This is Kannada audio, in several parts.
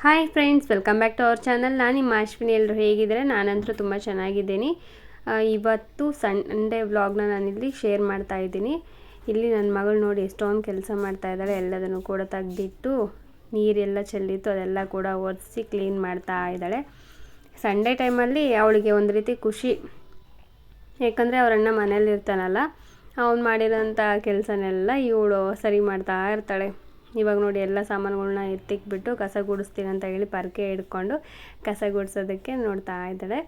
Hi friends welcome back to our channel ನಾನು ನಿಮ್ಮ ಅಶ್ವಿನಿ ಎಲ್ಲರೂ ಹೇಗಿದ್ದಾರೆ? ನಾನಂತರೂ ತುಂಬ ಚೆನ್ನಾಗಿದ್ದೀನಿ. ಇವತ್ತು ಸಂಡೇ ವ್ಲಾಗ್ನ ನಾನಿಲ್ಲಿ ಶೇರ್ ಮಾಡ್ತಾ ಇದ್ದೀನಿ. ಇಲ್ಲಿ ನನ್ನ ಮಗಳು ನೋಡಿ ಎಷ್ಟೊಂದು ಕೆಲಸ ಮಾಡ್ತಾ ಇದ್ದಾಳೆ. ಎಲ್ಲದನ್ನು ಕೂಡ ತೆಗೆದಿಟ್ಟು ನೀರೆಲ್ಲ ಚೆಲ್ಲಿತ್ತು ಅದೆಲ್ಲ ಕೂಡ ಒರೆಸಿ ಕ್ಲೀನ್ ಮಾಡ್ತಾ ಇದ್ದಾಳೆ. ಸಂಡೇ ಟೈಮಲ್ಲಿ ಅವಳಿಗೆ ಒಂದು ರೀತಿ ಖುಷಿ. ಯಾಕಂದರೆ ಅವರಣ್ಣ ಮನೇಲಿ ಇರ್ತಾನಲ್ಲ ಅವ್ನು ಮಾಡಿರೋಂಥ ಕೆಲಸನೆಲ್ಲ ಇವಳು ಸರಿ ಮಾಡ್ತಾ ಇರ್ತಾಳೆ. ಇವಾಗ ನೋಡಿ ಎಲ್ಲ ಸಾಮಾನುಗಳನ್ನ ಎತ್ತಿಕ್ಬಿಟ್ಟು ಕಸ ಗುಡಿಸ್ತೀನಿ ಅಂತ ಹೇಳಿ ಪರ್ಕೆ ಹಿಡ್ಕೊಂಡು ಕಸ ಗುಡಿಸೋದಕ್ಕೆ ನೋಡ್ತಾ ಇದ್ದಾಳೆ.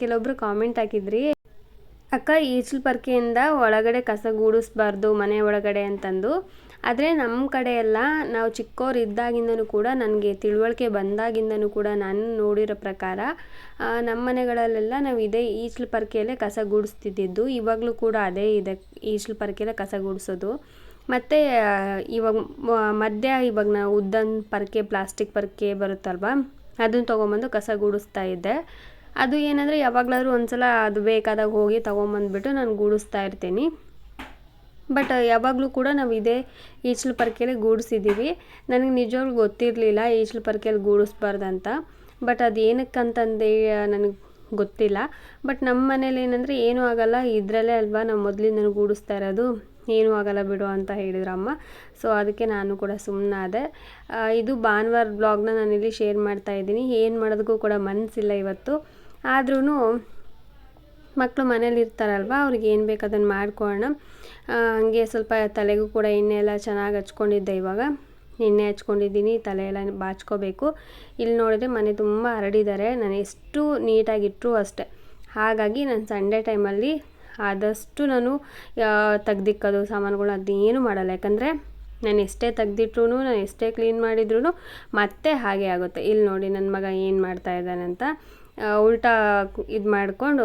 ಕೆಲವೊಬ್ಬರು ಕಾಮೆಂಟ್ ಹಾಕಿದ್ರಿ, ಅಕ್ಕ, ಈಚಲು ಪರ್ಕೆಯಿಂದ ಒಳಗಡೆ ಕಸ ಗೂಡಿಸ್ಬಾರ್ದು, ಮನೆ ಒಳಗಡೆ ಅಂತಂದು. ಆದರೆ ನಮ್ಮ ಕಡೆ ನಾವು ಚಿಕ್ಕವ್ರು ಇದ್ದಾಗಿಂದನೂ ಕೂಡ ನನಗೆ ತಿಳುವಳಿಕೆ ಬಂದಾಗಿಂದನೂ ಕೂಡ ನಾನು ನೋಡಿರೋ ಪ್ರಕಾರ ನಮ್ಮ ಮನೆಗಳಲ್ಲೆಲ್ಲ ನಾವು ಇದೇ ಈಚಲ್ ಪರ್ಕೆಯಲ್ಲೇ ಕಸ ಗೂಡಿಸ್ತಿದ್ದಿದ್ದು. ಇವಾಗಲೂ ಕೂಡ ಅದೇ ಇದೆ ಈಚಲು ಪರ್ಕೆಯಲ್ಲೇ ಕಸ ಗುಡಿಸೋದು. ಮತ್ತು ಇವಾಗ ಮಧ್ಯ ಇವಾಗ ನಾವು ಉದ್ದನ್ ಪರ್ಕೆ, ಪ್ಲಾಸ್ಟಿಕ್ ಪರ್ಕೆ ಬರುತ್ತಲ್ವ, ಅದನ್ನು ತೊಗೊಂಬಂದು ಕಸ ಗುಡಿಸ್ತಾ ಇದ್ದೆ. ಅದು ಏನಂದರೆ ಯಾವಾಗಲಾದ್ರೂ ಒಂದ್ಸಲ ಅದು ಬೇಕಾದಾಗ ಹೋಗಿ ತೊಗೊಂಬಂದ್ಬಿಟ್ಟು ನಾನು ಗೂಡಿಸ್ತಾ ಇರ್ತೀನಿ. ಬಟ್ ಯಾವಾಗಲೂ ಕೂಡ ನಾವು ಇದೇ ಈಚಲು ಪರ್ಕೆಯಲ್ಲಿ ಗೂಡಿಸಿದ್ದೀವಿ ನನಗೆ ನಿಜವಾಗ್ಲೂ ಗೊತ್ತಿರಲಿಲ್ಲ ಈಚಲು ಪರ್ಕೆಯಲ್ಲಿ ಗೂಡಿಸ್ಬಾರ್ದಂತ. ಬಟ್, ಅದು ಏನಕ್ಕಂತಂದು ನನಗೆ ಗೊತ್ತಿಲ್ಲ. ಬಟ್ ನಮ್ಮ ಮನೇಲಿ ಏನಂದರೆ ಏನೂ ಆಗಲ್ಲ. ಇದರಲ್ಲೇ ಅಲ್ವಾ ನಾವು ಮೊದಲಿಂದ ಗೂಡಿಸ್ತಾ ಇರೋದು. ಏನೂ ಆಗಲ್ಲ ಬಿಡು ಅಂತ ಹೇಳಿದ್ರು ಅಮ್ಮ. ಸೊ ಅದಕ್ಕೆ ನಾನು ಕೂಡ ಸುಮ್ಮನಾದೆ ಇದು ಭಾನುವಾರ ಬ್ಲಾಗ್ನ ನಾನಿಲ್ಲಿ ಶೇರ್ ಮಾಡ್ತಾ ಇದ್ದೀನಿ. ಏನು ಮಾಡೋದಕ್ಕೂ ಕೂಡ ಮನಸ್ಸಿಲ್ಲ ಇವತ್ತು. ಆದ್ರೂ ಮಕ್ಕಳು ಮನೇಲಿ ಇರ್ತಾರಲ್ವ, ಅವ್ರಿಗೆ ಏನು ಬೇಕು ಅದನ್ನು ಮಾಡ್ಕೊಳ್ಳೋಣ. ಹಂಗೆ ಸ್ವಲ್ಪ ತಲೆಗೂ ಕೂಡ ಎಣ್ಣೆ ಎಲ್ಲ ಚೆನ್ನಾಗಿ ಹಚ್ಕೊಂಡಿದ್ದೆ ಇವಾಗ. ಎಣ್ಣೆ ಹಚ್ಕೊಂಡಿದ್ದೀನಿ, ತಲೆ ಎಲ್ಲ ಬಾಚ್ಕೋಬೇಕು. ಇಲ್ಲಿ ನೋಡಿದ್ರೆ ಮನೆ ತುಂಬ ಹರಡಿದ್ದಾರೆ. ನಾನು ಎಷ್ಟು ನೀಟಾಗಿಟ್ಟರು ಅಷ್ಟೆ. ಹಾಗಾಗಿ ನಾನು ಸಂಡೇ ಟೈಮಲ್ಲಿ ಆದಷ್ಟು ನಾನು ತೆಗ್ದಿಕ್ಕೋದು ಸಾಮಾನುಗಳು ಅದೇನು ಮಾಡಲ್ಲ. ಯಾಕಂದರೆ ನಾನು ಎಷ್ಟೇ ತೆಗ್ದಿಟ್ರು ನಾನು ಎಷ್ಟೇ ಕ್ಲೀನ್ ಮಾಡಿದ್ರೂ ಮತ್ತೆ ಹಾಗೆ ಆಗುತ್ತೆ. ಇಲ್ಲಿ ನೋಡಿ ನನ್ನ ಮಗ ಏನು ಮಾಡ್ತಾ ಇದ್ದಾನೆ ಅಂತ ಉಲ್ಟಾ ಇದು ಮಾಡಿಕೊಂಡು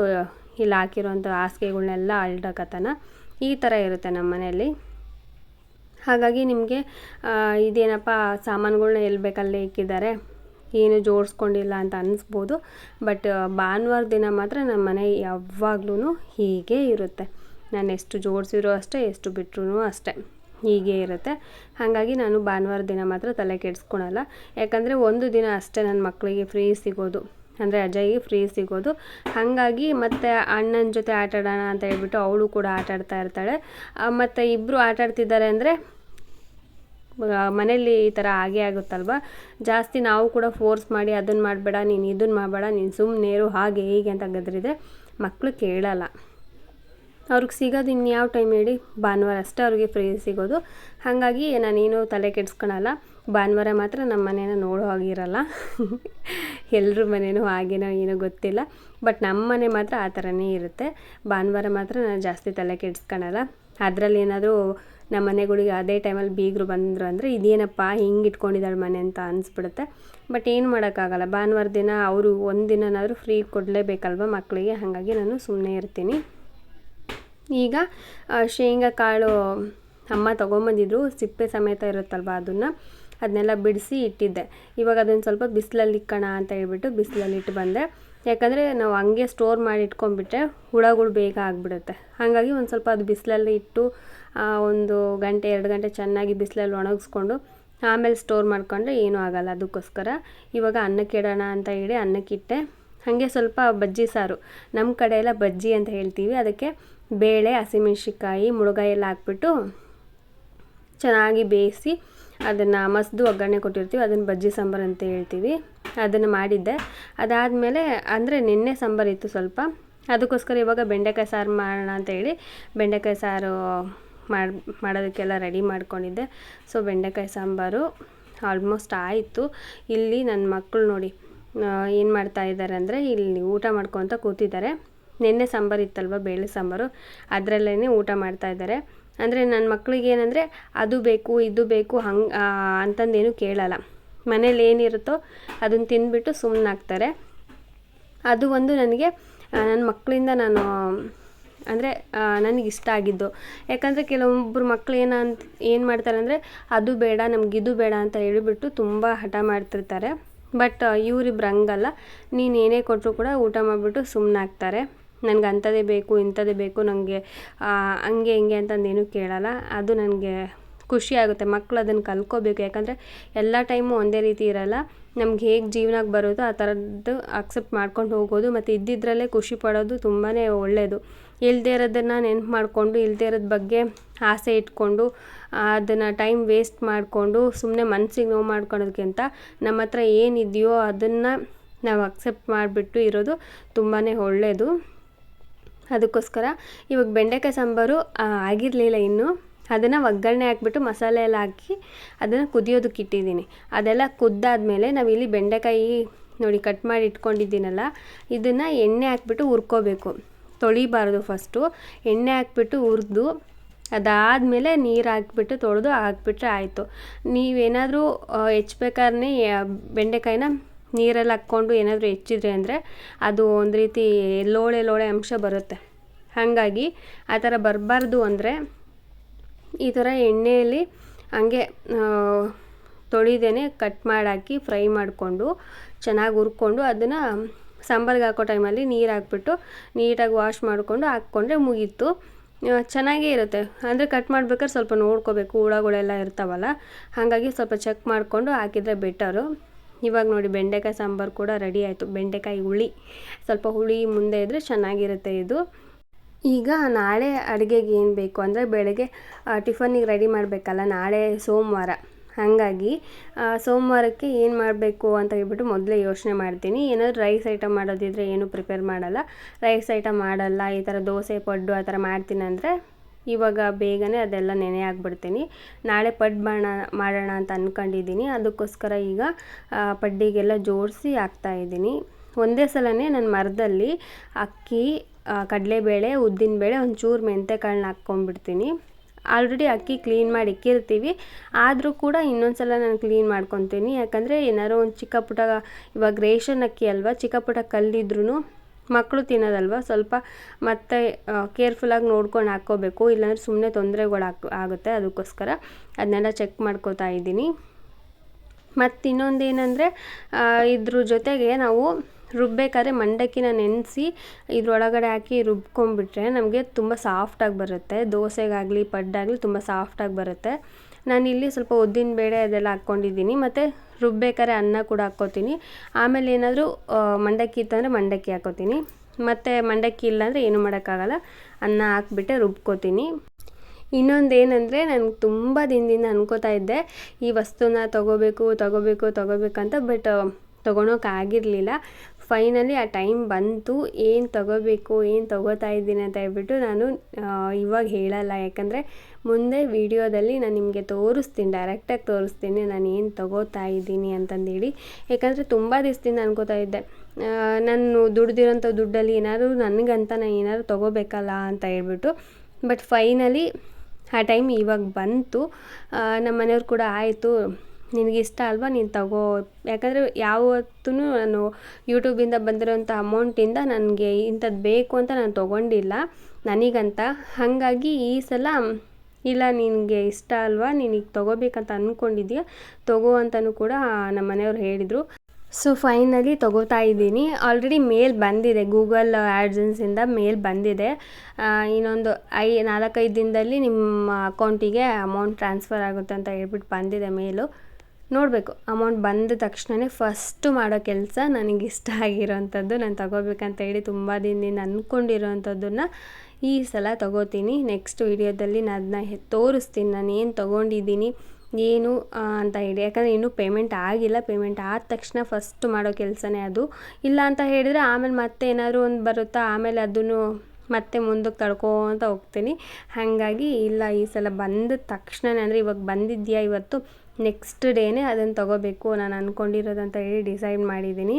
ಇಲ್ಲಿ ಹಾಕಿರೋಂಥ ಹಾಸಿಗೆಗಳ್ನೆಲ್ಲ ಅಲ್ಟಕತನ ಈ ಥರ ಇರುತ್ತೆ ನಮ್ಮ ಮನೆಯಲ್ಲಿ. ಹಾಗಾಗಿ ನಿಮಗೆ ಇದೇನಪ್ಪ ಸಾಮಾನುಗಳನ್ನ ಎಲ್ಲಿ ಬೇಕಲ್ಲೇ ಇಕ್ಕಿದ್ದಾರೆ? ಏನು ಜೋಡಿಸ್ಕೊಂಡಿಲ್ಲ ಅಂತ ಅನ್ನಿಸ್ಬೋದು ಬಟ್ ಭಾನುವಾರ ದಿನ ಮಾತ್ರ ನಮ್ಮ ಮನೆ ಯಾವಾಗ್ಲೂ ಹೀಗೆ ಇರುತ್ತೆ. ನಾನು ಎಷ್ಟು ಜೋಡಿಸಿರೋ ಅಷ್ಟೇ, ಎಷ್ಟು ಬಿಟ್ಟರು ಅಷ್ಟೇ ಹೀಗೆ ಇರುತ್ತೆ. ಹಾಗಾಗಿ ನಾನು ಭಾನುವಾರ ದಿನ ಮಾತ್ರ ತಲೆ ಕೆಡಿಸ್ಕೊಳಲ್ಲ. ಯಾಕಂದರೆ ಒಂದು ದಿನ ಅಷ್ಟೇ ನನ್ನ ಮಕ್ಕಳಿಗೆ ಫ್ರೀ ಸಿಗೋದು. ಅಂದರೆ ಅಜಯ್ಗೆ ಫ್ರೀ ಸಿಗೋದು. ಹಾಗಾಗಿ ಮತ್ತು ಅಣ್ಣನ ಜೊತೆ ಆಟಾಡೋಣ ಅಂತ ಹೇಳ್ಬಿಟ್ಟು ಅವಳು ಕೂಡ ಆಟಾಡ್ತಾ ಇರ್ತಾಳೆ. ಮತ್ತು ಇಬ್ಬರು ಆಟಾಡ್ತಿದ್ದಾರೆ ಅಂದರೆ ಮನೇಲಿ ಈ ಥರ ಆಗೇ ಆಗುತ್ತಲ್ವ? ಜಾಸ್ತಿ ನಾವು ಕೂಡ ಫೋರ್ಸ್ ಮಾಡಿ ಅದನ್ನು ಮಾಡಬೇಡ, ನೀನು ಇದನ್ನು ಮಾಡಬೇಡ, ನೀನು ಸುಮ್ಮನೆ ಇರು, ಹಾಗೆ ಹೀಗೆ ಅಂತ ಗದ್ರಿದ್ರೆ ಮಕ್ಕಳು ಕೇಳಲ್ಲ. ಅವ್ರಿಗೆ ಸಿಗೋದು ಇನ್ಯಾವ ಟೈಮ್ ಹೇಳಿ? ಭಾನುವಾರ ಅಷ್ಟೇ ಅವ್ರಿಗೆ ಫ್ರೀ ಸಿಗೋದು. ಹಾಗಾಗಿ ನಾನೇನು ತಲೆ ಕೆಡಿಸ್ಕೊಳಲ್ಲ. ಭಾನುವಾರ ಮಾತ್ರ ನಮ್ಮ ಮನೇನ ನೋಡೋ ಹಾಗಿರಲ್ಲ ಎಲ್ಲರ ಮನೇನೂ ಹಾಗೇನೋ ಏನೋ ಗೊತ್ತಿಲ್ಲ. ಬಟ್ ನಮ್ಮ ಮನೆ ಮಾತ್ರ ಆ ಥರನೇ ಇರುತ್ತೆ. ಭಾನುವಾರ ಮಾತ್ರ ನಾನು ಜಾಸ್ತಿ ತಲೆ ಕೆಡಿಸ್ಕೊಳಲ್ಲ. ಅದರಲ್ಲಿ ಏನಾದರೂ ನಮ್ಮ ಮನೆಗಳಿಗೆ ಅದೇ ಟೈಮಲ್ಲಿ ಬೀಗರು ಬಂದರು ಅಂದರೆ ಇದೇನಪ್ಪ ಹಿಂಗೆ ಇಟ್ಕೊಂಡಿದ್ದಾಳೆ ಮನೆ ಅಂತ ಅನಿಸ್ಬಿಡುತ್ತೆ. ಬಟ್ ಏನು ಮಾಡೋಕ್ಕಾಗಲ್ಲ. ಭಾನುವಾರ ದಿನ ಅವರು ಒಂದು ದಿನನಾದರೂ ಫ್ರೀ ಕೊಡಲೇಬೇಕಲ್ವ ಮಕ್ಕಳಿಗೆ ಹಾಗಾಗಿ ನಾನು ಸುಮ್ಮನೆ ಇರ್ತೀನಿ. ಈಗ ಶೇಂಗಾ ಕಾಳು ಅಮ್ಮ ತೊಗೊಂಬಂದಿದ್ರು. ಸಿಪ್ಪೆ ಸಮೇತ ಇರುತ್ತಲ್ವ ಅದನ್ನು? ಅದನ್ನೆಲ್ಲ ಬಿಡಿಸಿ ಇಟ್ಟಿದ್ದೆ. ಇವಾಗ ಅದನ್ನು ಸ್ವಲ್ಪ ಬಿಸಿಲಲ್ಲಿ ಇಕ್ಕೋಣ ಅಂತ ಹೇಳ್ಬಿಟ್ಟು ಬಿಸಿಲಲ್ಲಿ ಇಟ್ಟು ಬಂದೆ. ಯಾಕಂದರೆ ನಾವು ಹಂಗೆ ಸ್ಟೋರ್ ಮಾಡಿ ಇಟ್ಕೊಂಡ್ಬಿಟ್ರೆ ಹುಳಗಳು ಬೇಗ ಆಗಿಬಿಡುತ್ತೆ. ಹಾಗಾಗಿ ಒಂದು ಸ್ವಲ್ಪ ಅದು ಬಿಸಿಲಲ್ಲಿ ಇಟ್ಟು ಒಂದು ಗಂಟೆ, ಎರಡು ಗಂಟೆ ಚೆನ್ನಾಗಿ ಬಿಸಿಲಲ್ಲಿ ಒಣಗಿಸ್ಕೊಂಡು ಆಮೇಲೆ ಸ್ಟೋರ್ ಮಾಡಿಕೊಂಡ್ರೆ ಏನೂ ಆಗಲ್ಲ ಅದಕ್ಕೋಸ್ಕರ. ಇವಾಗ ಅನ್ನಕ್ಕೆ ಇಡೋಣ ಅಂತ ಹೇಳಿ ಅನ್ನಕ್ಕಿಟ್ಟೆ ಹಾಗೆ ಸ್ವಲ್ಪ ಬಜ್ಜಿ ಸಾರು. ನಮ್ಮ ಕಡೆ ಎಲ್ಲ ಬಜ್ಜಿ ಅಂತ ಹೇಳ್ತೀವಿ. ಅದಕ್ಕೆ ಬೇಳೆ ಹಸಿಮೆಣ್ಸಿಕಾಯಿ ಮುಳುಗಾಯಿ ಎಲ್ಲ ಹಾಕ್ಬಿಟ್ಟು ಚೆನ್ನಾಗಿ ಬೇಯಿಸಿ ಅದನ್ನು ಮಸ್ದು ಒಗ್ಗರಣೆ ಕೊಟ್ಟಿರ್ತೀವಿ. ಅದನ್ನು ಬಜ್ಜಿ ಸಾಂಬಾರು ಅಂತ ಹೇಳ್ತೀವಿ. ಅದನ್ನು ಮಾಡಿದ್ದೆ. ಅದಾದಮೇಲೆ ಅಂದರೆ ನಿನ್ನೆ ಸಾಂಬಾರು ಇತ್ತು ಸ್ವಲ್ಪ. ಅದಕ್ಕೋಸ್ಕರ ಇವಾಗ ಬೆಂಡೆಕಾಯಿ ಸಾರು ಮಾಡೋಣ ಅಂತ ಹೇಳಿ ಬೆಂಡೆಕಾಯಿ ಸಾರು ಮಾಡಿ ಮಾಡೋದಕ್ಕೆಲ್ಲ ರೆಡಿ ಮಾಡ್ಕೊಂಡಿದ್ದೆ. ಸೊ, ಬೆಂಡೆಕಾಯಿ ಸಾಂಬಾರು ಆಲ್ಮೋಸ್ಟ್ ಆಯಿತು. ಇಲ್ಲಿ ನನ್ನ ಮಕ್ಕಳು ನೋಡಿ ಏನು ಮಾಡ್ತಾ ಇದ್ದಾರೆ ಅಂದರೆ ಇಲ್ಲಿ ಊಟ ಮಾಡ್ಕೊತ ಕೂತಿದ್ದಾರೆ. ನಿನ್ನೆ ಸಾಂಬಾರು ಇತ್ತಲ್ವ, ಬೇಳೆ ಸಾಂಬಾರು? ಅದರಲ್ಲೇ ಊಟ ಮಾಡ್ತಾ ಇದ್ದಾರೆ. ಅಂದರೆ ನನ್ನ ಮಕ್ಕಳಿಗೆ ಏನಂದರೆ, ಅದು ಬೇಕು, ಇದು ಬೇಕು, ಹಂಗೆ ಅಂತಂದೇನು ಕೇಳಲ್ಲ. ಮನೇಲಿ ಏನಿರುತ್ತೋ ಅದನ್ನು ತಿಂದ್ಬಿಟ್ಟು ಸುಮ್ಮನಾಗ್ತಾರೆ ಅದು ಒಂದು ನನಗೆ ನನ್ನ ಮಕ್ಕಳಿಂದ ನಾನು ಅಂದರೆ ನನಗೆ ಇಷ್ಟ ಆಗಿದ್ದು. ಯಾಕಂದರೆ ಕೆಲವೊಬ್ಬರು ಮಕ್ಕಳು ಏನ ಏನು ಮಾಡ್ತಾರೆ ಅಂದರೆ, ಅದು ಬೇಡ ಇದು ಬೇಡ ಅಂತ ಹೇಳಿಬಿಟ್ಟು ತುಂಬ ಹಠ ಮಾಡ್ತಿರ್ತಾರೆ. ಬಟ್ ಇವರಿಬ್ರು ಹಂಗಲ್ಲ. ನೀನು ಏನೇ ಕೊಟ್ಟರು ಕೂಡ ಊಟ ಮಾಡಿಬಿಟ್ಟು ಸುಮ್ಮನಾಗ್ತಾರೆ ನನಗೆ ಅಂಥದ್ದೇ ಬೇಕು, ಇಂಥದ್ದೇ ಬೇಕು ನನಗೆ ಹಂಗೆ, ಹಿಂಗೆ ಅಂತಂದೇನು ಕೇಳಲ್ಲ. ಅದು ನನಗೆ ಖುಷಿ ಆಗುತ್ತೆ. ಮಕ್ಕಳು ಅದನ್ನು ಕಲ್ಕೋಬೇಕು. ಯಾಕಂದರೆ, ಎಲ್ಲ ಟೈಮು ಒಂದೇ ರೀತಿ ಇರಲ್ಲ. ನಮ್ಗೆ ಹೇಗೆ ಜೀವನಕ್ಕೆ ಬರೋದು, ಆ ಥರದ್ದು ಅಕ್ಸೆಪ್ಟ್ ಮಾಡ್ಕೊಂಡು ಹೋಗೋದು, ಮತ್ತು ಇದ್ದಿದ್ದರಲ್ಲೇ ಖುಷಿ ಪಡೋದು ತುಂಬಾ ಒಳ್ಳೆಯದು ಇಲ್ಲದೇ ಇರೋದನ್ನು ನೆನ್ಪು ಮಾಡಿಕೊಂಡು ಇಲ್ಲದೇ ಇರೋದ ಬಗ್ಗೆ ಆಸೆ ಇಟ್ಕೊಂಡು, ಅದನ್ನು ಟೈಮ್ ವೇಸ್ಟ್ ಮಾಡಿಕೊಂಡು ಸುಮ್ಮನೆ ಮನ್ಸಿಗೆ ನೋವು ಮಾಡ್ಕೊಳೋದಕ್ಕಿಂತ ನಮ್ಮ ಹತ್ರ ಏನಿದೆಯೋ ಅದನ್ನು ನಾವು ಅಕ್ಸೆಪ್ಟ್ ಮಾಡಿಬಿಟ್ಟು ಇರೋದು ತುಂಬಾ ಒಳ್ಳೆಯದು ಅದಕ್ಕೋಸ್ಕರ ಇವಾಗ ಬೆಂಡೆಕಾಯಿ ಸಾಂಬಾರು ಆಗಿರಲಿಲ್ಲ ಇನ್ನೂ. ಅದನ್ನು ಒಗ್ಗರಣೆ ಹಾಕ್ಬಿಟ್ಟು ಮಸಾಲೆ ಎಲ್ಲ ಹಾಕಿ ಅದನ್ನು ಕುದಿಯೋದಕ್ಕೆ ಇಟ್ಟಿದ್ದೀನಿ. ಅದೆಲ್ಲ ಕುದ್ದಾದಮೇಲೆ ನಾವಿಲ್ಲಿ ಬೆಂಡೆಕಾಯಿ ನೋಡಿ ಕಟ್ ಮಾಡಿ ಇಟ್ಕೊಂಡಿದ್ದೀನಲ್ಲ, ಇದನ್ನು ಎಣ್ಣೆ ಹಾಕ್ಬಿಟ್ಟು ಹುರ್ಕೋಬೇಕು. ತೊಳಿಬಾರ್ದು ಫಸ್ಟು. ಎಣ್ಣೆ ಹಾಕ್ಬಿಟ್ಟು ಹುರಿದು, ಅದಾದಮೇಲೆ ನೀರು ಹಾಕ್ಬಿಟ್ಟು ತೊಳೆದು ಹಾಕ್ಬಿಟ್ರೆ ಆಯಿತು. ನೀವೇನಾದರೂ ಹೆಚ್ಚಬೇಕಾದ್ರೆ ಬೆಂಡೆಕಾಯಿನ ನೀರಲ್ಲಿ ಹಾಕ್ಕೊಂಡು ಏನಾದರೂ ಹೆಚ್ಚಿದ್ರೆ ಅಂದರೆ ಅದು ಒಂದು ರೀತಿ ಲೋಳೆ ಲೋಳೆ ಅಂಶ ಬರುತ್ತೆ. ಹಾಗಾಗಿ ಆ ಥರ ಬರಬಾರ್ದು ಅಂದರೆ ಈ ಥರ ಎಣ್ಣೆಯಲ್ಲಿ ಹಂಗೆ ತೊಳಿದೇನೆ ಕಟ್ ಮಾಡಾಕಿ ಫ್ರೈ ಮಾಡಿಕೊಂಡು ಚೆನ್ನಾಗಿ ಹುರ್ಕೊಂಡು ಅದನ್ನು ಸಾಂಬಾರಿಗೆ ಹಾಕೋ ಟೈಮಲ್ಲಿ ನೀರು ಹಾಕ್ಬಿಟ್ಟು ನೀಟಾಗಿ ವಾಶ್ ಮಾಡಿಕೊಂಡು ಹಾಕ್ಕೊಂಡ್ರೆ ಮುಗೀತು. ಚೆನ್ನಾಗೇ ಇರುತ್ತೆ. ಅಂದರೆ ಕಟ್ ಮಾಡ್ಬೇಕಾದ್ರೆ ಸ್ವಲ್ಪ ನೋಡ್ಕೋಬೇಕು, ಹುಳಗಳೆಲ್ಲ ಇರ್ತಾವಲ್ಲ. ಹಾಗಾಗಿ ಸ್ವಲ್ಪ ಚೆಕ್ ಮಾಡಿಕೊಂಡು ಹಾಕಿದರೆ ಬೆಟರು. ಇವಾಗ ನೋಡಿ ಬೆಂಡೆಕಾಯಿ ಸಾಂಬಾರು ಕೂಡ ರೆಡಿ ಆಯಿತು. ಬೆಂಡೆಕಾಯಿ ಹುಳಿ. ಸ್ವಲ್ಪ ಹುಳಿ ಮುಂದೆ ಇದ್ದರೆ ಚೆನ್ನಾಗಿರುತ್ತೆ ಇದು. ಈಗ ನಾಳೆ ಅಡುಗೆಗೆ ಏನು ಬೇಕು? ಅಂದರೆ ಬೆಳಗ್ಗೆ ಟಿಫನಿಗೆ ರೆಡಿ ಮಾಡಬೇಕಲ್ಲ, ನಾಳೆ ಸೋಮವಾರ. ಹಾಗಾಗಿ ಸೋಮವಾರಕ್ಕೆ ಏನು ಮಾಡಬೇಕು ಅಂತ ಹೇಳ್ಬಿಟ್ಟು ಮೊದಲೇ ಯೋಚನೆ ಮಾಡ್ತೀನಿ. ಏನಾದರೂ ರೈಸ್ ಐಟಮ್ ಮಾಡೋದಿದ್ರೆ ಏನು ಪ್ರಿಪೇರ್ ಮಾಡಲ್ಲ. ರೈಸ್ ಐಟಮ್ ಮಾಡಲ್ಲ, ಈ ಥರ ದೋಸೆ, ಪಡ್ಡು ಆ ಥರ ಮಾಡ್ತೀನಿ ಅಂದರೆ ಇವಾಗ ಬೇಗನೆ ಅದೆಲ್ಲ ನೆನೆ ಹಾಕ್ಬಿಡ್ತೀನಿ ನಾಳೆ ಪಡ್ಡು ಮಾಡೋಣ ಮಾಡೋಣ ಅಂತ ಅಂದ್ಕೊಂಡಿದ್ದೀನಿ ಅದಕ್ಕೋಸ್ಕರ ಈಗ ಪಡ್ಡಿಗೆಲ್ಲ ಜೋಡಿಸಿ ಹಾಕ್ತಾಯಿದ್ದೀನಿ ಒಂದೇ ಸಲನೇ ನನ್ನ ಮರದಲ್ಲಿ ಅಕ್ಕಿ ಕಡಲೆಬೇಳೆ, ಉದ್ದಿನಬೇಳೆ, ಒಂಚೂರು ಮೆಂತೆಕಾಳನ್ನ ಹಾಕ್ಕೊಂಡ್ಬಿಡ್ತೀನಿ. ಆಲ್ರೆಡಿ ಅಕ್ಕಿ ಕ್ಲೀನ್ ಮಾಡಿ ಇಕ್ಕಿರ್ತೀವಿ. ಆದರೂ ಕೂಡ ಇನ್ನೊಂದು ಸಲ ನಾನು ಕ್ಲೀನ್ ಮಾಡ್ಕೊತೀನಿ. ಯಾಕಂದರೆ ಏನಾದ್ರು ಒಂದು ಚಿಕ್ಕ ಪುಟ್ಟ, ಇವಾಗ ರೇಷನ್ ಅಕ್ಕಿ ಅಲ್ವಾ, ಚಿಕ್ಕ ಪುಟ್ಟ ಕಲ್ಲಿದ್ರೂ ಮಕ್ಕಳು ತಿನ್ನೋದಲ್ವ? ಸ್ವಲ್ಪ ಮತ್ತೆ ಕೇರ್ಫುಲ್ಲಾಗಿ ನೋಡ್ಕೊಂಡು ಹಾಕ್ಕೋಬೇಕು. ಇಲ್ಲಾಂದರೆ ಸುಮ್ಮನೆ ತೊಂದರೆಗಳು ಆಗುತ್ತೆ ಅದಕ್ಕೋಸ್ಕರ. ಅದನ್ನೆಲ್ಲ ಚೆಕ್ ಮಾಡ್ಕೋತಾ ಇದ್ದೀನಿ. ಮತ್ತು ಇನ್ನೊಂದು ಏನಂದರೆ ಇದ್ರ ಜೊತೆಗೆ ನಾವು ರುಬ್ಬೇಕಾದ್ರೆ ಮಂಡಕ್ಕಿನ ನೆನೆಸಿ ಇದ್ರೊಳಗಡೆ ಹಾಕಿ ರುಬ್ಕೊಂಡ್ಬಿಟ್ರೆ ನಮಗೆ ತುಂಬ ಸಾಫ್ಟಾಗಿ ಬರುತ್ತೆ. ದೋಸೆಗಾಗಲಿ, ಪಡ್ಡಾಗಲಿ ತುಂಬ ಸಾಫ್ಟಾಗಿ ಬರುತ್ತೆ. ನಾನಿಲ್ಲಿ ಸ್ವಲ್ಪ ಉದ್ದಿನ ಬೇಳೆ ಅದೆಲ್ಲ ಹಾಕ್ಕೊಂಡಿದ್ದೀನಿ. ಮತ್ತು ರುಬ್ಬೇಕಾದ್ರೆ ಅನ್ನ ಕೂಡ ಹಾಕ್ಕೋತೀನಿ. ಆಮೇಲೆ ಏನಾದರೂ ಮಂಡಕ್ಕಿ ಇತ್ತಂದರೆ ಮಂಡಕ್ಕಿ ಹಾಕ್ಕೋತೀನಿ. ಮತ್ತು ಮಂಡಕ್ಕಿ ಇಲ್ಲಾಂದರೆ ಏನು ಮಾಡೋಕ್ಕಾಗಲ್ಲ. ಅನ್ನ ಹಾಕ್ಬಿಟ್ಟೆ ರುಬ್ಕೋತೀನಿ. ಇನ್ನೊಂದು ಏನಂದರೆ ನನಗೆ ತುಂಬ ದಿನದಿಂದ ಅನ್ಕೋತಾ ಇದ್ದೆ. ಈ ವಸ್ತುನ ತೊಗೋಬೇಕು ತೊಗೋಬೇಕು, ತೊಗೋಬೇಕಂತ, ಬಟ್ ತೊಗೊಳೋಕ್ಕಾಗಿರಲಿಲ್ಲ ಫೈನಲಿ ಆ ಟೈಮ್ ಬಂತು, ಏನು ತಗೋಬೇಕು, ಏನು ತಗೋತಾ ಇದ್ದೀನಿ ಅಂತ ಹೇಳ್ಬಿಟ್ಟು ನಾನು ಇವಾಗ ಹೇಳಲ್ಲ. ಯಾಕಂದರೆ ಮುಂದೆ ವಿಡಿಯೋದಲ್ಲಿ ನಾನು ನಿಮಗೆ ತೋರಿಸ್ತೀನಿ ಡೈರೆಕ್ಟಾಗಿ ತೋರಿಸ್ತೀನಿ ನಾನು ಏನು ತಗೋತಾ ಇದ್ದೀನಿ ಅಂತಂದೇಳಿ. ಯಾಕಂದರೆ ತುಂಬ ದಿವಸದಿಂದ ಅನ್ಕೋತಾ ಇದ್ದೆ. ನಾನು ದುಡ್ದಿರೋಂಥ ದುಡ್ಡಲ್ಲಿ ಏನಾದರೂ ನನಗಂತ ನಾನು ಏನಾದರೂ ತೊಗೋಬೇಕಲ್ಲ ಅಂತ ಹೇಳ್ಬಿಟ್ಟು. ಬಟ್ ಫೈನಲಿ ಆ ಟೈಮ್ ಇವಾಗ ಬಂತು. ನಮ್ಮ ಮನೆಯವ್ರು ಕೂಡ ಆಯಿತು. ನಿನಗೆ ಇಷ್ಟ ಅಲ್ವಾ ನೀನು ತಗೋ. ಯಾಕಂದರೆ ಯಾವತ್ತೂ ನಾನು ಯೂಟ್ಯೂಬಿಂದ ಬಂದಿರೋಂಥ ಅಮೌಂಟಿಂದ ನನಗೆ ಇಂಥದ್ದು ಬೇಕು ಅಂತ ನಾನು ತೊಗೊಂಡಿಲ್ಲ. ನನಗಂತ. ಹಾಗಾಗಿ ಈ ಸಲ, ಇಲ್ಲ ನಿನಗೆ ಇಷ್ಟ ಅಲ್ವಾ, ನೀನೀಗ ತೊಗೋಬೇಕಂತ ಅಂದ್ಕೊಂಡಿದ್ದೀಯ ತಗೋ ಅಂತಲೂ ಕೂಡ ನಮ್ಮ ಮನೆಯವ್ರು ಹೇಳಿದರು. ಸೊ, ಫೈನಲಿ ತೊಗೋತಾ ಇದ್ದೀನಿ. ಆಲ್ರೆಡಿ ಮೇಲ್ ಬಂದಿದೆ, ಗೂಗಲ್ ಆ್ಯಡ್ಸನ್ಸಿಂದ ಮೇಲ್ ಬಂದಿದೆ. ಇನ್ನೊಂದು ಐ, ನಾಲ್ಕೈದು ದಿನದಲ್ಲಿ ನಿಮ್ಮ ಅಕೌಂಟಿಗೆ ಅಮೌಂಟ್ ಟ್ರಾನ್ಸ್ಫರ್ ಆಗುತ್ತೆ ಅಂತ ಹೇಳ್ಬಿಟ್ಟು ಬಂದಿದೆ ಮೇಲು. ನೋಡಬೇಕು. ಅಮೌಂಟ್ ಬಂದ ತಕ್ಷಣವೇ ಫಸ್ಟು ಮಾಡೋ ಕೆಲಸ ನನಗೆ ಇಷ್ಟ ಆಗಿರೋವಂಥದ್ದು ನಾನು ತಗೋಬೇಕಂತ ಹೇಳಿ ತುಂಬ ದಿನದಿಂದ ಅಂದ್ಕೊಂಡಿರೋವಂಥದ್ದನ್ನು ಈ ಸಲ ತೊಗೋತೀನಿ. ನೆಕ್ಸ್ಟ್ ವೀಡಿಯೋದಲ್ಲಿ ನಾನು ಅದನ್ನ ತೋರಿಸ್ತೀನಿ. ನಾನು ಏನು ತೊಗೊಂಡಿದ್ದೀನಿ, ಏನು ಅಂತ ಹೇಳಿ. ಯಾಕಂದರೆ ಇನ್ನೂ ಪೇಮೆಂಟ್ ಆಗಿಲ್ಲ. ಪೇಮೆಂಟ್ ಆದ ತಕ್ಷಣ ಫಸ್ಟ್ ಮಾಡೋ ಕೆಲಸನೇ ಅದು. ಇಲ್ಲ ಅಂತ ಹೇಳಿದರೆ ಆಮೇಲೆ ಮತ್ತೆ ಏನಾದರೂ ಒಂದು ಬರುತ್ತಾ? ಆಮೇಲೆ ಅದನ್ನು ಮತ್ತೆ ಮುಂದಕ್ಕೆ ತಡ್ಕೊತ ಹೋಗ್ತೀನಿ. ಹಾಗಾಗಿ ಇಲ್ಲ, ಈ ಸಲ ಬಂದ ತಕ್ಷಣ ಅಂದರೆ ಇವಾಗ ಬಂದಿದೆಯಾ ಇವತ್ತು? ನೆಕ್ಸ್ಟ್ ಡೇನೇ ಅದನ್ನು ತೊಗೋಬೇಕು ನಾನು ಅಂದ್ಕೊಂಡಿರೋದು ಅಂತ ಹೇಳಿ ಡಿಸೈಡ್ ಮಾಡಿದ್ದೀನಿ.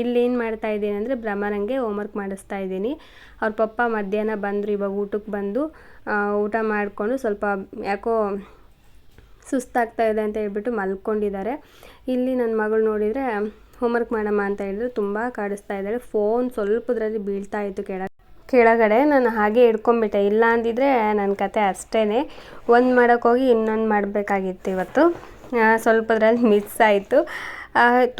ಇಲ್ಲೇನು ಮಾಡ್ತಾ ಇದ್ದೀನಿ ಅಂದರೆ ಹೋಮ್ ಹೋಮ್ವರ್ಕ್ ಮಾಡಿಸ್ತಾ ಇದ್ದೀನಿ. ಅವ್ರ ಪಪ್ಪ ಮಧ್ಯಾಹ್ನ ಬಂದರು, ಇವಾಗ ಊಟಕ್ಕೆ ಬಂದು ಊಟ ಮಾಡಿಕೊಂಡು ಸ್ವಲ್ಪ ಯಾಕೋ ಸುಸ್ತಾಗ್ತಾ ಇದೆ ಅಂತ ಹೇಳ್ಬಿಟ್ಟು ಮಲ್ಕೊಂಡಿದ್ದಾರೆ. ಇಲ್ಲಿ ನನ್ನ ಮಗಳು ನೋಡಿದರೆ ಹೋಮ್ವರ್ಕ್ ಮಾಡಮ್ಮ ಅಂತ ಹೇಳಿದ್ರು ತುಂಬ ಕಾಡಿಸ್ತಾ ಇದ್ದಾಳೆ. ಫೋನ್ ಸ್ವಲ್ಪದ್ರಲ್ಲಿ ಬೀಳ್ತಾ ಇತ್ತು ಕೆಳ ಕೆಳಗಡೆ ನಾನು ಹಾಗೆ ಹಿಡ್ಕೊಂಬಿಟ್ಟೆ ಇಲ್ಲ ಅಂದಿದ್ರೆ ನನ್ನ ಕತೆ ಅಷ್ಟೇ ಒಂದು ಮಾಡೋಕ್ಕೋಗಿ ಇನ್ನೊಂದು ಮಾಡಬೇಕಾಗಿತ್ತು ಇವತ್ತು. ಸ್ವಲ್ಪದ್ರಲ್ಲಿ ಮಿಸ್ ಆಯಿತು.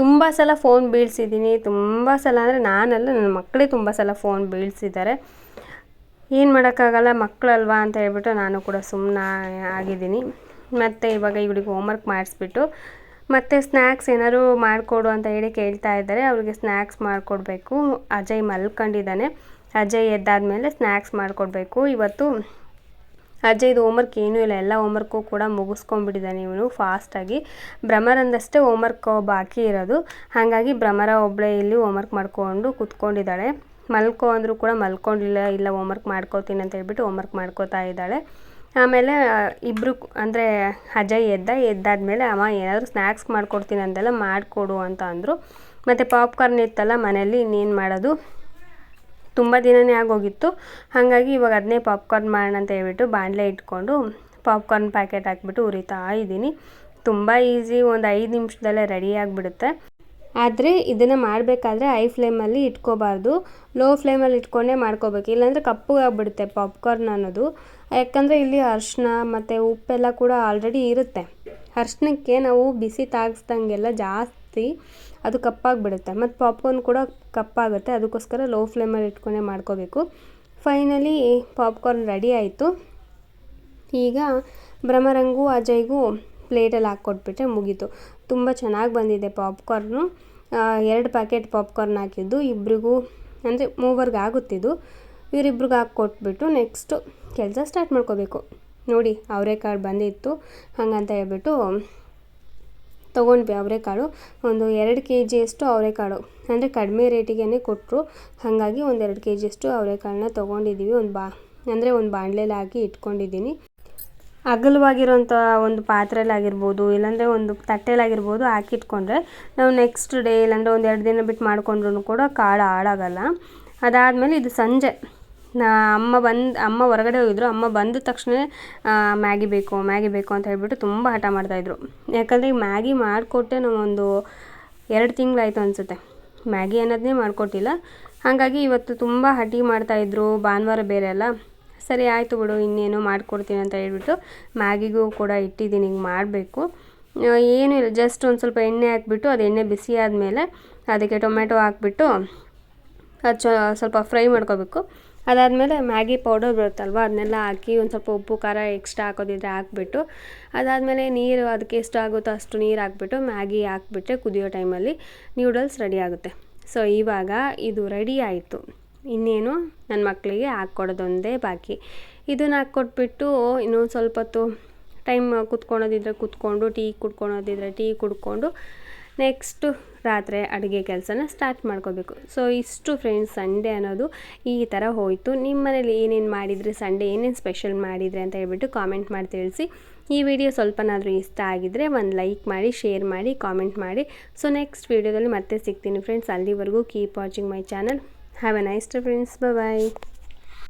ತುಂಬ ಸಲ ಫೋನ್ ಬೀಳ್ಸಿದ್ದೀನಿ ತುಂಬ ಸಲ ಅಂದರೆ ನಾನಲ್ಲ, ನನ್ನ ಮಕ್ಕಳೇ ತುಂಬ ಸಲ ಫೋನ್ ಬೀಳ್ಸಿದ್ದಾರೆ. ಏನು ಮಾಡೋಕ್ಕಾಗಲ್ಲ, ಮಕ್ಕಳಲ್ವಾ ಅಂತ ಹೇಳ್ಬಿಟ್ಟು ನಾನು ಕೂಡ ಸುಮ್ಮನೆ ಆಗಿದ್ದೀನಿ. ಮತ್ತು ಇವಾಗ ಇವಳಿಗೆ ಹೋಮ್ವರ್ಕ್ ಮಾಡಿಸ್ಬಿಟ್ಟು, ಮತ್ತು ಸ್ನ್ಯಾಕ್ಸ್ ಏನಾದ್ರು ಮಾಡಿಕೊಡು ಅಂತ ಹೇಳಿ ಕೇಳ್ತಾ ಇದ್ದಾರೆ. ಅವ್ರಿಗೆ ಸ್ನ್ಯಾಕ್ಸ್ ಮಾಡಿಕೊಡ್ಬೇಕು. ಅಜಯ್ ಮಲ್ಕೊಂಡಿದ್ದಾನೆ. ಅಜಯ್ ಎದ್ದಾದ ಮೇಲೆ ಸ್ನ್ಯಾಕ್ಸ್ ಮಾಡಿಕೊಡ್ಬೇಕು. ಇವತ್ತು ಅಜಯ್ದು ಹೋಮ್ವರ್ಕ್ ಏನೂ ಇಲ್ಲ. ಎಲ್ಲ ಹೋಮ್ವರ್ಕು ಕೂಡ ಮುಗಿಸ್ಕೊಂಡ್ಬಿಟ್ಟಿದ್ದಾನೆ ಇವನು ಫಾಸ್ಟಾಗಿ ಭ್ರಮರಂದಷ್ಟೇ ಹೋಮ್ವರ್ಕ್ ಬಾಕಿ ಇರೋದು. ಹಾಗಾಗಿ ಭ್ರಮರ ಒಬ್ಬಳೇ ಇಲ್ಲಿ ಹೋಮ್ವರ್ಕ್ ಮಾಡ್ಕೊಂಡು ಕೂತ್ಕೊಂಡಿದ್ದಾಳೆ. ಮಲ್ಕೋ ಅಂದರೂ ಕೂಡ ಮಲ್ಕೊಂಡಿಲ್ಲ, ಇಲ್ಲ ಹೋಮ್ವರ್ಕ್ ಮಾಡ್ಕೋತೀನಿ ಅಂತ ಹೇಳ್ಬಿಟ್ಟು ಹೋಮ್ವರ್ಕ್ ಮಾಡ್ಕೋತಾ ಇದ್ದಾಳೆ. ಆಮೇಲೆ ಇಬ್ಬರು ಅಂದರೆ ಅಜಯ್ ಎದ್ದ, ಎದ್ದಾದ್ಮೇಲೆ ಅಮ್ಮ ಏನಾದರೂ ಸ್ನ್ಯಾಕ್ಸ್ ಮಾಡ್ಕೊಡ್ತೀನಿ ಅಂತೆಲ್ಲ ಮಾಡಿಕೊಡು ಅಂತ ಅಂದರು. ಮತ್ತು ಪಾಪ್ಕಾರ್ನ್ ಇತ್ತಲ್ಲ ಮನೇಲಿ, ಇನ್ನೇನು ಮಾಡೋದು? ತುಂಬ ದಿನವೇ ಆಗೋಗಿತ್ತು. ಹಾಗಾಗಿ ಇವಾಗ ಅದನ್ನೇ ಪಾಪ್ಕಾರ್ನ್ ಮಾಡೋಣ ಅಂತ ಹೇಳ್ಬಿಟ್ಟು ಬಾಣಲೆ ಇಟ್ಕೊಂಡು ಪಾಪ್ಕಾರ್ನ್ ಪ್ಯಾಕೆಟ್ ಹಾಕ್ಬಿಟ್ಟು ಉರಿತಾ ಇದ್ದೀನಿ. ತುಂಬ ಈಸಿ ಒಂದು ಐದು ನಿಮಿಷದಲ್ಲೇ ರೆಡಿ ಆಗಿಬಿಡುತ್ತೆ. ಆದರೆ ಇದನ್ನು ಮಾಡಬೇಕಾದ್ರೆ ಐ ಫ್ಲೇಮಲ್ಲಿ ಇಟ್ಕೋಬಾರ್ದು. ಲೋ ಫ್ಲೇಮಲ್ಲಿ ಇಟ್ಕೊಂಡೇ ಮಾಡ್ಕೋಬೇಕು. ಇಲ್ಲಾಂದರೆ ಕಪ್ಪಗಾಗ್ಬಿಡುತ್ತೆ ಪಾಪ್ಕಾರ್ನ್ ಅನ್ನೋದು. ಯಾಕಂದರೆ ಇಲ್ಲಿ ಅರ್ಶಿನ ಮತ್ತು ಉಪ್ಪೆಲ್ಲ ಕೂಡ ಆಲ್ರೆಡಿ ಇರುತ್ತೆ. ಅರ್ಶಿನಕ್ಕೆ ನಾವು ಬಿಸಿ ತಾಗಿಸ್ದಂಗೆಲ್ಲ ಜಾಸ್ತಿ ಅದು ಕಪ್ಪಾಗಿಬಿಡುತ್ತೆ. ಮತ್ತು ಪಾಪ್ಕಾರ್ನ್ ಕೂಡ ಕಪ್ಪಾಗುತ್ತೆ. ಅದಕ್ಕೋಸ್ಕರ ಲೋ ಫ್ಲೇಮಲ್ಲಿ ಇಟ್ಕೊಂಡೇ ಮಾಡ್ಕೋಬೇಕು. ಫೈನಲಿ ಪಾಪ್ಕಾರ್ನ್ ರೆಡಿ ಆಯಿತು. ಈಗ ಭ್ರಮರಂಗೂ ಅಜಯ್ಗೂ ಪ್ಲೇಟಲ್ಲಿ ಹಾಕ್ಕೊಟ್ಬಿಟ್ರೆ ಮುಗೀತು. ತುಂಬ ಚೆನ್ನಾಗಿ ಬಂದಿದೆ ಪಾಪ್ಕಾರ್ನು ಎರಡು ಪ್ಯಾಕೆಟ್ ಪಾಪ್ಕಾರ್ನ್ ಹಾಕಿದ್ದು. ಇಬ್ಬರಿಗೂ ಅಂದರೆ ಮೂವರ್ಗೆ ಆಗುತ್ತಿದ್ದು ಇವರಿಬ್ರಿಗೆ ಹಾಕ್ಕೊಟ್ಬಿಟ್ಟು ನೆಕ್ಸ್ಟು ಕೆಲಸ ಸ್ಟಾರ್ಟ್ ಮಾಡ್ಕೋಬೇಕು. ನೋಡಿ ಅವರೆಕಾಳು ಬಂದಿತ್ತು. ಹಾಗಂತ ಹೇಳ್ಬಿಟ್ಟು ತೊಗೊಂಡ್ವಿ ಅವರೆಕಾಳು ಒಂದು ಎರಡು ಕೆ ಜಿಯಷ್ಟು ಅವರೆಕಾಳು. ಅಂದರೆ ಕಡಿಮೆ ರೇಟಿಗೆ ಕೊಟ್ಟರು ಹಾಗಾಗಿ ಒಂದು ಎರಡು ಕೆ ಜಿಯಷ್ಟು ಅವರೆಕಾಳನ್ನ ತೊಗೊಂಡಿದ್ದೀವಿ ಒಂದು ಬಾ, ಅಂದರೆ ಒಂದು ಬಾಣಲೆಯಲ್ಲಿ ಹಾಕಿ ಇಟ್ಕೊಂಡಿದ್ದೀನಿ ಅಗಲವಾಗಿರೋಂಥ ಒಂದು ಪಾತ್ರೆಲಾಗಿರ್ಬೋದು ಇಲ್ಲಾಂದರೆ ಒಂದು ತಟ್ಟೆಲಾಗಿರ್ಬೋದು ಹಾಕಿಟ್ಕೊಂಡ್ರೆ ನಾವು ನೆಕ್ಸ್ಟ್ ಡೇ ಇಲ್ಲಾಂದರೆ ಒಂದು ಎರಡು ದಿನ ಬಿಟ್ಟು ಮಾಡ್ಕೊಂಡ್ರೂ ಕೂಡ ಕಾಳು ಹಾಳಾಗಲ್ಲ. ಅದಾದಮೇಲೆ ಇದು ಸಂಜೆ. ಅಮ್ಮ ಬಂದು, ಅಮ್ಮ ಹೊರಗಡೆ ಹೋಗಿದ್ರು. ಅಮ್ಮ ಬಂದ ತಕ್ಷಣ ಮ್ಯಾಗಿ ಬೇಕು ಮ್ಯಾಗಿ ಬೇಕು ಅಂತ ಹೇಳ್ಬಿಟ್ಟು ತುಂಬ ಹಠ ಮಾಡ್ತಾಯಿದ್ರು ಯಾಕಂದರೆ ಮ್ಯಾಗಿ ಮಾಡಿಕೊಟ್ಟೆ ನಾವೊಂದು ಎರಡು ತಿಂಗಳಾಯಿತು ಅನಿಸುತ್ತೆ. ಮ್ಯಾಗಿ ಅನ್ನೋದನ್ನೇ ಮಾಡಿಕೊಟ್ಟಿಲ್ಲ. ಹಾಗಾಗಿ ಇವತ್ತು ತುಂಬ ಹಠ ಮಾಡ್ತಾಯಿದ್ರು ಭಾನುವಾರ ಬೇರೆ ಅಲ್ಲ. ಸರಿ, ಆಯಿತು ಬಿಡು, ಇನ್ನೇನು ಮಾಡಿಕೊಡ್ತೀನಿ ಅಂತ ಹೇಳ್ಬಿಟ್ಟು ಮ್ಯಾಗಿಗೂ ಕೂಡ ಇಟ್ಟಿದ್ದೀನಿ, ಹಿಂಗೆ ಮಾಡಬೇಕು. ಏನೂ ಇಲ್ಲ. ಜಸ್ಟ್ ಒಂದು ಸ್ವಲ್ಪ ಎಣ್ಣೆ ಹಾಕ್ಬಿಟ್ಟು, ಅದು ಎಣ್ಣೆ ಬಿಸಿ ಆದಮೇಲೆ ಅದಕ್ಕೆ ಟೊಮೆಟೊ ಹಾಕ್ಬಿಟ್ಟು, ಅದು ಸ್ವಲ್ಪ ಫ್ರೈ ಮಾಡ್ಕೋಬೇಕು. ಅದಾದಮೇಲೆ ಮ್ಯಾಗಿ ಪೌಡರ್ ಬರುತ್ತಲ್ವ, ಅದನ್ನೆಲ್ಲ ಹಾಕಿ ಒಂದು ಸ್ವಲ್ಪ ಉಪ್ಪು, ಖಾರ ಎಕ್ಸ್ಟ್ರಾ ಹಾಕೋದಿದ್ರೆ ಹಾಕ್ಬಿಟ್ಟು, ಅದಾದಮೇಲೆ ನೀರು ಅದಕ್ಕೆ ಎಷ್ಟು ಆಗುತ್ತೋ ಅಷ್ಟು ನೀರು ಹಾಕ್ಬಿಟ್ಟು ಮ್ಯಾಗಿ ಹಾಕ್ಬಿಟ್ರೆ ಕುದಿಯೋ ಟೈಮಲ್ಲಿ ನ್ಯೂಡಲ್ಸ್ ರೆಡಿ ಆಗುತ್ತೆ. ಸೊ ಇವಾಗ ಇದು ರೆಡಿ ಆಯಿತು. ಇನ್ನೇನು ನನ್ನ ಮಕ್ಕಳಿಗೆ ಹಾಕ್ಕೊಡೋದೊಂದೇ ಬಾಕಿ. ಇದನ್ನು ಹಾಕ್ಕೊಟ್ಬಿಟ್ಟು ಇನ್ನೊಂದು ಸ್ವಲ್ಪ ಹೊತ್ತು ಟೈಮ್ ಕುತ್ಕೊಳೋದಿದ್ರೆ ಕುತ್ಕೊಂಡು, ಟೀ ಕುಡ್ಕೊಳೋದಿದ್ರೆ ಟೀ ಕುಡ್ಕೊಂಡು ನೆಕ್ಸ್ಟು ರಾತ್ರಿ ಅಡುಗೆ ಕೆಲಸನ ಸ್ಟಾರ್ಟ್ ಮಾಡ್ಕೋಬೇಕು. ಸೊ ಇಷ್ಟು ಫ್ರೆಂಡ್ಸ್ ಸಂಡೇ ಅನ್ನೋದು ಈ ಥರ ಹೋಯಿತು. ನಿಮ್ಮ ಮನೇಲಿ ಏನೇನು ಮಾಡಿದರೆ? ಸಂಡೇ ಏನೇನು ಸ್ಪೆಷಲ್ ಮಾಡಿದರೆ ಅಂತ ಹೇಳ್ಬಿಟ್ಟು ಕಾಮೆಂಟ್ ಮಾಡಿ ತಿಳಿಸಿ. ಈ ವಿಡಿಯೋ ಸ್ವಲ್ಪನಾದರೂ ಇಷ್ಟ ಆಗಿದ್ದರೆ ಒಂದು ಲೈಕ್ ಮಾಡಿ ಶೇರ್ ಮಾಡಿ ಕಾಮೆಂಟ್ ಮಾಡಿ. ಸೊ ನೆಕ್ಸ್ಟ್ ವೀಡಿಯೋದಲ್ಲಿ ಮತ್ತೆ ಸಿಗ್ತೀನಿ ಫ್ರೆಂಡ್ಸ್ ಅಲ್ಲಿವರೆಗೂ keep watching my channel have a nice friends bye